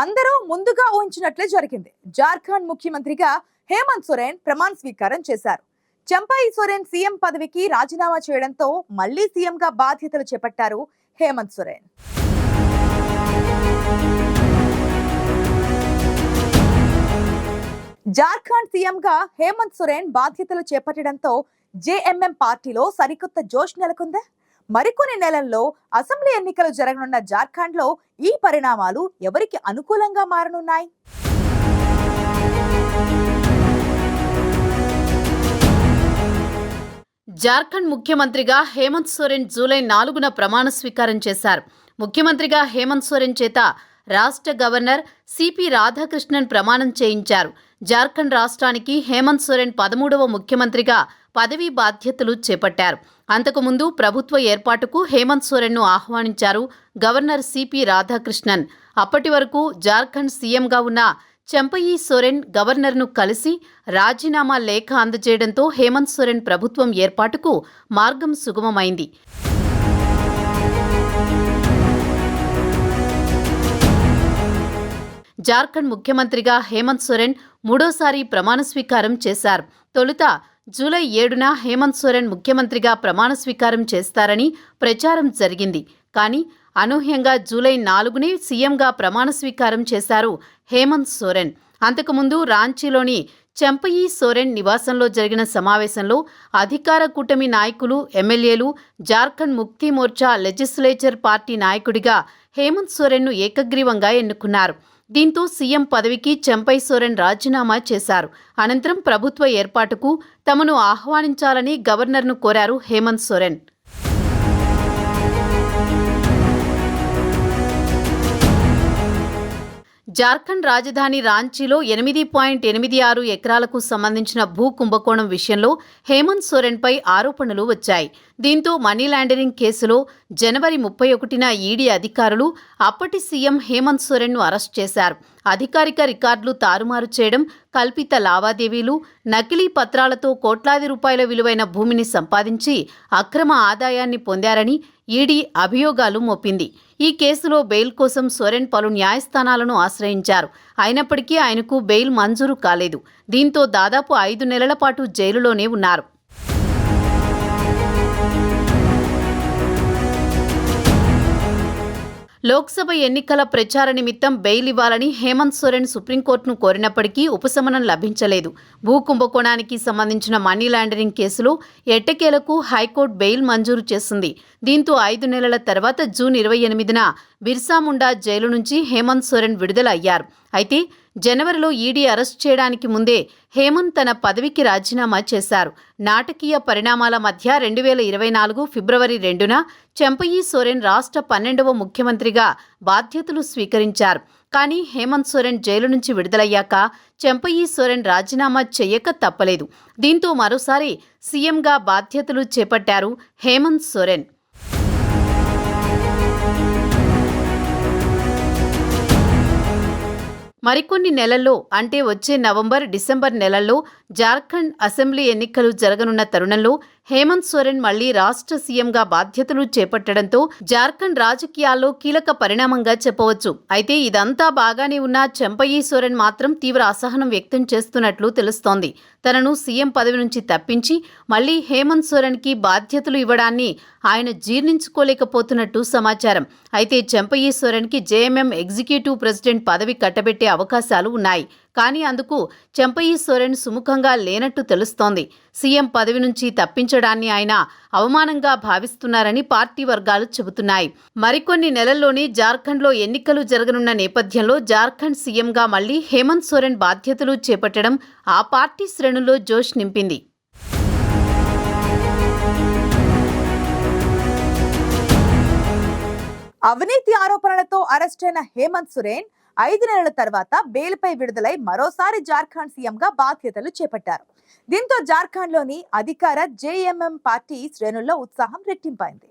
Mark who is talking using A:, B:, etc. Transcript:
A: అందరూ ముందుగా ఊహించినట్లే జరిగింది. జార్ఖండ్ ముఖ్యమంత్రిగా హేమంత్ సోరెన్ ప్రమాణ స్వీకారం చేశారు. చంపాయి సోరెన్ సీఎం పదవికి రాజీనామా చేయడంతో మళ్ళీ సీఎంగా బాధ్యతలు చేపట్టారు హేమంత్ సోరెన్. జార్ఖండ్ సీఎంగా హేమంత్ సోరెన్ బాధ్యతలు చేపట్టడంతో జేఎంఎం పార్టీలో సరికొత్త జోష్ నెలకొందా? మరికొన్ని నెలల్లో అసెంబ్లీ ఎన్నికలు జరగనున్న జార్ఖండ్లో ఈ పరిణామాలు ఎవరికి అనుకూలంగా మారనున్నాయి?
B: జార్ఖండ్ ముఖ్యమంత్రిగా హేమంత్ సోరెన్ జూలై నాలుగున ప్రమాణ స్వీకారం చేశారు. ముఖ్యమంత్రిగా హేమంత్ సోరెన్ చేత రాష్ట్ర గవర్నర్ సిపి రాధాకృష్ణన్ ప్రమాణం చేయించారు. జార్ఖండ్ రాష్ట్రానికి హేమంత్ సోరెన్ పదమూడవ ముఖ్యమంత్రిగా పదవీ బాధ్యతలు చేపట్టారు. అంతకుముందు ప్రభుత్వ ఏర్పాటుకు హేమంత్ సోరెన్ను ఆహ్వానించారు గవర్నర్ సిపి రాధాకృష్ణన్. అప్పటి వరకు జార్ఖండ్ సీఎంగా ఉన్న చెంపయి సోరెన్ గవర్నర్ను కలిసి రాజీనామా లేఖ అందజేయడంతో హేమంత్ సోరెన్ ప్రభుత్వం ఏర్పాటుకు మార్గం సుగమమైంది. జార్ఖండ్ ముఖ్యమంత్రిగా హేమంత్ సోరెన్ మూడోసారి ప్రమాణ స్వీకారం చేశారు. తొలుత జూలై ఏడున హేమంత్ సోరెన్ ముఖ్యమంత్రిగా ప్రమాణ స్వీకారం చేస్తారని ప్రచారం జరిగింది. కానీ అనూహ్యంగా జూలై నాలుగునే సీఎంగా ప్రమాణ స్వీకారం చేశారు హేమంత్ సోరెన్. అంతకుముందు రాంచీలోని చెంపయి సోరెన్ నివాసంలో జరిగిన సమావేశంలో అధికార కూటమి నాయకులు ఎమ్మెల్యేలు జార్ఖండ్ ముక్తి మోర్చా లెజిస్లేచర్ పార్టీ నాయకుడిగా హేమంత్ సోరెన్ను ఏకగ్రీవంగా ఎన్నుకున్నారు. దీంతో సీఎం పదవికి చెంపై సోరెన్ రాజీనామా చేశారు. అనంతరం ప్రభుత్వ ఏర్పాటుకు తమను ఆహ్వానించాలని గవర్నర్ను కోరారు హేమంత్ సోరెన్. జార్ఖండ్ రాజధాని రాంచీలో ఎనిమిది పాయింట్ ఎనిమిది ఆరు ఎకరాలకు సంబంధించిన భూ కుంభకోణం విషయంలో హేమంత్ సోరెన్పై ఆరోపణలు వచ్చాయి. దీంతో మనీ లాండరింగ్ కేసులో జనవరి ముప్పై ఒకటిన ఈడీ అధికారులు అప్పటి సీఎం హేమంత్ సోరెన్ను అరెస్ట్ చేశారు. అధికారిక రికార్డులు తారుమారు చేయడం కల్పిత లావాదేవీలు నకిలీ పత్రాలతో కోట్లాది రూపాయల విలువైన భూమిని సంపాదించి అక్రమ ఆదాయాన్ని పొందారని ఈడీ అభియోగాలు మోపింది. ఈ కేసులో బెయిల్ కోసం సోరెన్ పలు న్యాయస్థానాలను ఆశ్రయించారు. అయినప్పటికీ ఆయనకు బెయిల్ మంజూరు కాలేదు. దీంతో దాదాపు ఐదు నెలల పాటు జైలులోనే ఉన్నారు. లోక్సభ ఎన్నికల ప్రచార నిమిత్తం బెయిల్ ఇవ్వాలని హేమంత్ సోరెన్ సుప్రీంకోర్టును కోరినప్పటికీ ఉపశమనం లభించలేదు. భూ కుంభకోణానికి సంబంధించిన మనీ లాండరింగ్ కేసులో ఎట్టకేలకు హైకోర్టు బెయిల్ మంజూరు చేసింది. దీంతో ఐదు నెలల తర్వాత జూన్ ఇరవై ఎనిమిదిన బిర్సా ముండా జైలు నుంచి హేమంత్ సోరెన్ విడుదల అయ్యారు అయితే జనవరిలో ఈడీ అరెస్ట్ చేయడానికి ముందే హేమంత్ తన పదవికి రాజీనామా చేశారు. నాటకీయ పరిణామాల మధ్య రెండు వేల ఇరవై నాలుగు ఫిబ్రవరి రెండున చెంపయి సోరెన్ రాష్ట్ర పన్నెండవ ముఖ్యమంత్రిగా బాధ్యతలు స్వీకరించారు. కానీ హేమంత్ సోరెన్ జైలు నుంచి విడుదలయ్యాక చెంపయి సోరెన్ రాజీనామా చెయ్యక తప్పలేదు. దీంతో మరోసారి సీఎంగా బాధ్యతలు చేపట్టారు హేమంత్ సోరెన్. మరికొన్ని నెలల్లో అంటే వచ్చే నవంబర్ డిసెంబర్ నెలల్లో జార్ఖండ్ అసెంబ్లీ ఎన్నికలు జరగనున్న తరుణంలో హేమంత్ సోరెన్ మళ్ళీ రాష్ట్ర సీఎంగా బాధ్యతలు చేపట్టడంతో జార్ఖండ్ రాజకీయాల్లో కీలక పరిణామంగా చెప్పవచ్చు. అయితే ఇదంతా బాగానే ఉన్న చెంపయ్యి సోరెన్ మాత్రం తీవ్ర అసహనం వ్యక్తం చేస్తున్నట్లు తెలుస్తోంది. తనను సీఎం పదవి నుంచి తప్పించి మళ్ళీ హేమంత్ సోరెన్కి బాధ్యతలు ఇవ్వడాన్ని ఆయన జీర్ణించుకోలేకపోతున్నట్టు సమాచారం. అయితే చెంపయి సోరెన్కి జేఎంఎం ఎగ్జిక్యూటివ్ ప్రెసిడెంట్ పదవి కట్టబెట్టే అవకాశాలు ఉన్నాయి. కానీ అందుకు చెంపయి సోరెన్ సుముఖంగా లేనట్టు తెలుస్తోంది. సీఎం పదవి నుంచి తప్పించడాన్ని ఆయన అవమానంగా భావిస్తున్నారని పార్టీ వర్గాలు చెబుతున్నాయి. మరికొన్ని నెలల్లోనే జార్ఖండ్లో ఎన్నికలు జరగనున్న నేపథ్యంలో జార్ఖండ్ సీఎంగా మళ్ళీ హేమంత్ సోరెన్ బాధ్యతలు చేపట్టడం ఆ పార్టీ శ్రేణుల్లో జోష్ నింపింది.
A: అవినీతి ఆరోపణలతో అరెస్టైన హేమంత్ సురేన్ ఐదు నెలల తర్వాత బెయిల్పై విడుదలై మరోసారి జార్ఖండ్ సీఎంగా బాధ్యతలు చేపట్టారు. దీంతో జార్ఖండ్లోని అధికార జేఎంఎం పార్టీ శ్రేణుల్లో ఉత్సాహం రెట్టింపైంది.